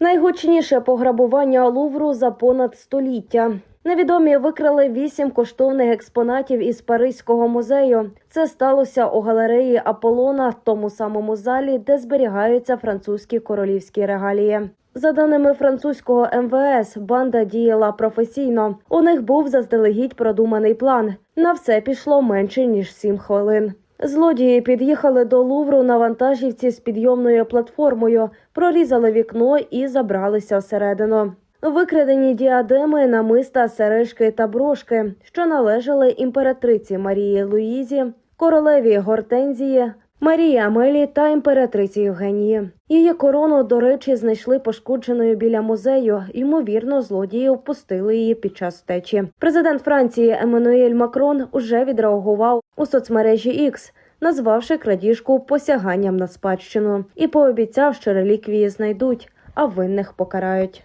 Найгучніше пограбування Лувру за понад століття. Невідомі викрали вісім коштовних експонатів із Паризького музею. Це сталося у галереї Аполлона, тому самому залі, де зберігаються французькі королівські регалії. За даними французького МВС, банда діяла професійно. У них був заздалегідь продуманий план. На все пішло менше ніж сім хвилин. Злодії під'їхали до Лувру на вантажівці з підйомною платформою, прорізали вікно і забралися всередину. Викрадені діадеми, намиста, сережки та брошки, що належали імператриці Марії Луїзі, королеві Гортензії, Марії Амелі та імператриці Євгенії. Її корону, до речі, знайшли пошкодженою біля музею. Ймовірно, злодії впустили її під час втечі. Президент Франції Еммануель Макрон уже відреагував у соцмережі X, назвавши крадіжку посяганням на спадщину, і пообіцяв, що реліквії знайдуть, а винних покарають.